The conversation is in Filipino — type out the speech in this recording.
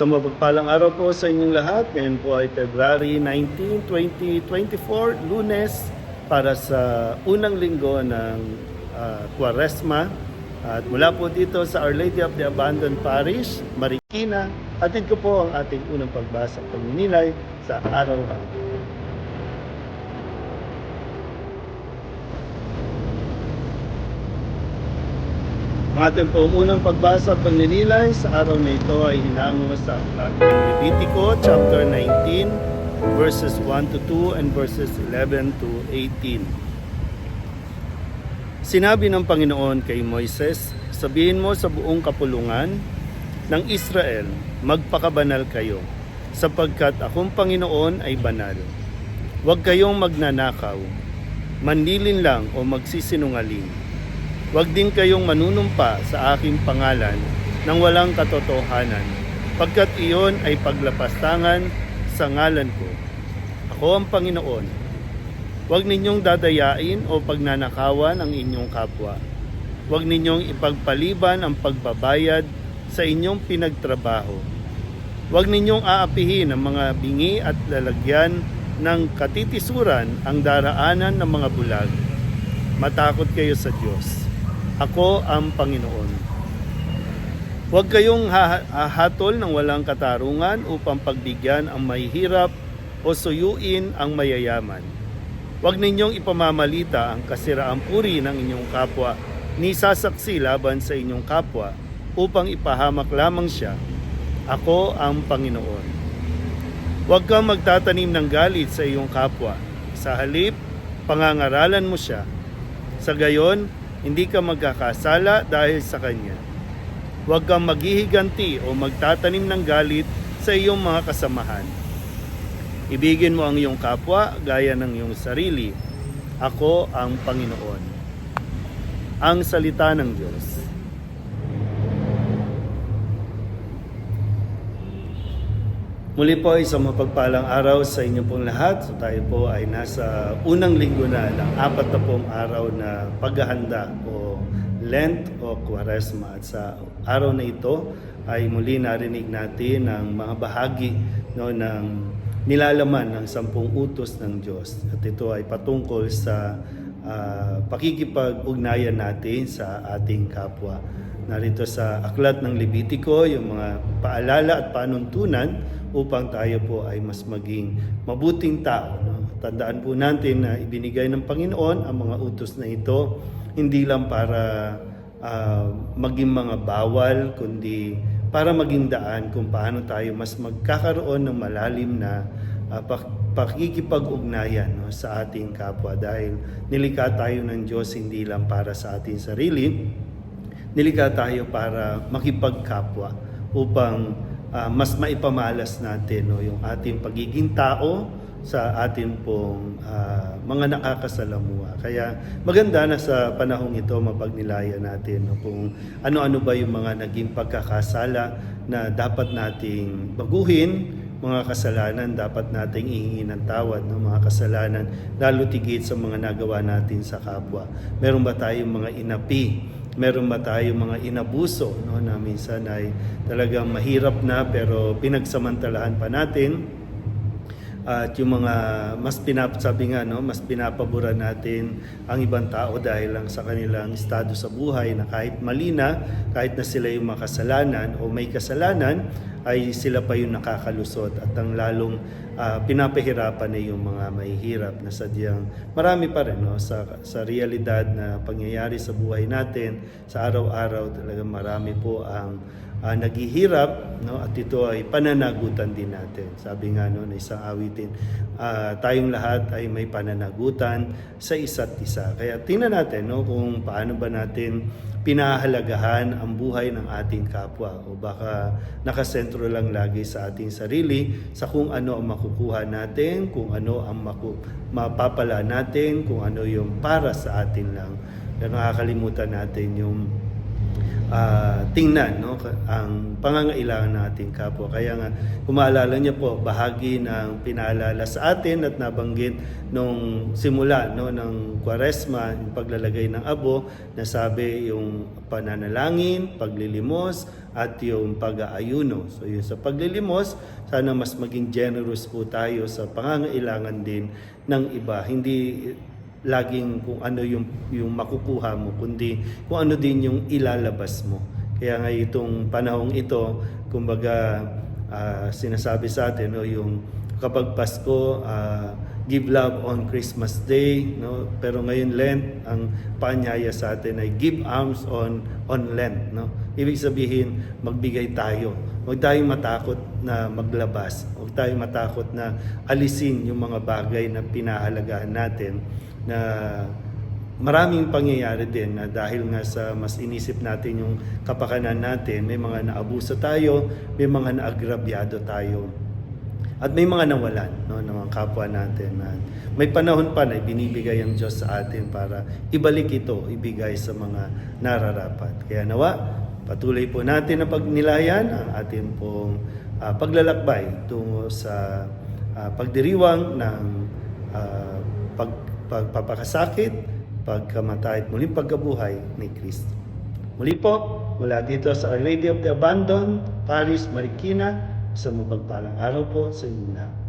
Sa mapagpalang araw po sa inyong lahat, ngayon po ay February 19, 2024, lunes para sa unang linggo ng ah, Quaresma. At mula po dito sa Our Lady of the Abandoned Parish, Marikina, atid ko po ang ating unang pagbasa at pagninilay sa araw-araw. Ang ating po unang pagbasa at pagninilay sa araw na ito ay hinango sa aklat ng Levitico chapter 19 verses 1 to 2 and verses 11 to 18. Sinabi ng Panginoon kay Moises, sabihin mo sa buong kapulungan ng Israel, magpakabanal kayo, sapagkat akong Panginoon ay banal. Huwag kayong magnanakaw, manlilin lang o magsisinungaling. Huwag din kayong manunumpa sa aking pangalan nang walang katotohanan, pagkat iyon ay paglapastangan sa ngalan ko. Ako ang Panginoon. Huwag ninyong dadayain o pagnanakawan ang inyong kapwa. Huwag ninyong ipagpaliban ang pagbabayad sa inyong pinagtrabaho. Huwag ninyong aapihin ang mga bingi at lalagyan ng katitisuran ang daraanan ng mga bulag. Matakot kayo sa Diyos. Ako ang Panginoon. Huwag kayong ha- hahatol ng walang katarungan upang pagbigyan ang mahihirap o suyuin ang mayayaman. Huwag ninyong ipamamalita ang kasiraang puri ng inyong kapwa ni sasaksi laban sa inyong kapwa upang ipahamak lamang siya. Ako ang Panginoon. Huwag kang magtatanim ng galit sa iyong kapwa. Sa halip, pangangaralan mo siya. Sa gayon, hindi ka magkakasala dahil sa kanya. Huwag kang maghihiganti o magtatanim ng galit sa iyong mga kasamahan. Ibigin mo ang iyong kapwa gaya ng iyong sarili. Ako ang Panginoon. Ang salita ng Diyos. Muli po isang mapagpalang araw sa inyo pong lahat. So tayo po ay nasa unang linggo na ng apat na pong araw na paghahanda o Lent o Quaresma. At sa araw na ito ay muli narinig natin ang mga bahagi no, ng nilalaman ng sampung utos ng Diyos. At ito ay patungkol sa ah, pakikipag-ugnayan natin sa ating kapwa. Narito sa aklat ng Levitico yung mga paalala at panuntunan upang tayo po ay mas maging mabuting tao. No? Tandaan po natin na ibinigay ng Panginoon ang mga utos na ito hindi lang para ah, maging mga bawal kundi para maging daan kung paano tayo mas magkakaroon ng malalim na pak- pakikipag-ugnayan no, sa ating kapwa dahil nilikha tayo ng Diyos hindi lang para sa ating sarili nilikha tayo para makipagkapwa upang ah, mas maipamalas natin no, yung ating pagiging tao sa atin pong ah, mga nakakasalamuha. Kaya maganda na sa panahong ito mapagnilayan natin no, kung ano-ano ba yung mga naging pagkakasala na dapat nating baguhin, mga kasalanan dapat nating ihingi ng tawad ng mga kasalanan lalo tigit sa mga nagawa natin sa kapwa. Meron ba tayong mga inapi? Meron ba tayong mga inabuso no, na minsan ay talagang mahirap na pero pinagsamantalahan pa natin? at yung mga mas pinap sabi nga no mas pinapabura natin ang ibang tao dahil lang sa kanilang estado sa buhay na kahit mali na kahit na sila yung makasalanan o may kasalanan ay sila pa yung nakakalusot at ang lalong ah, pinapahirapan na yung mga mahihirap na sadyang marami pa rin no? Sa sa realidad na pangyayari sa buhay natin sa araw-araw talagang marami po ang ah, naghihirap no? At ito ay pananagutan din natin. Sabi nga no na isang awitin ah, tayong lahat ay may pananagutan sa isa't isa. Kaya tingnan natin no kung paano ba natin pinahalagahan ang buhay ng ating kapwa. O baka nakasentro lang lagi sa ating sarili sa kung ano ang makukuha natin kung ano ang maku- mapapala natin kung ano yung para sa atin lang. Pero nakakalimutan natin yung ah, tingnan no ang pangangailangan ng ating kapwa. Kaya nga kung maalala niyo po bahagi ng pinaalala sa atin at nabanggit nung simula no ng Kwaresma, yung paglalagay ng abo, nasabi yung pananalangin, paglilimos at yung pag-aayuno. So yung sa paglilimos, sana mas maging generous po tayo sa pangangailangan din ng iba. Hindi laging kung ano yung yung makukuha mo kundi kung ano din yung ilalabas mo kaya nga itong panahong ito kumbaga ah, sinasabi sa atin no yung kapag Pasko ah, give love on Christmas Day no? Pero ngayon Lent ang paanyaya sa atin ay give alms on on Lent no? Ibig sabihin magbigay tayo. Huwag tayong matakot na maglabas. Huwag tayong matakot na alisin yung mga bagay na pinahalagahan natin na maraming pangyayari din na dahil nga sa mas inisip natin yung kapakanan natin, may mga naabuso tayo, may mga naagrabyado tayo. At may mga nawalan no, ng mga kapwa natin. Na may panahon pa na binibigay ang Diyos sa atin para ibalik ito, ibigay sa mga nararapat. Kaya nawa, patuloy po natin na pagnilayan ang ating pong ah, paglalakbay tungo sa ah, pagdiriwang ng ah, pag, pagpapakasakit, pagkamatay at muling pagkabuhay ni Kristo. Muli po, mula dito sa Our Lady of the Abandon, Paris, Marikina, sa mapagpalang araw po sa inyo.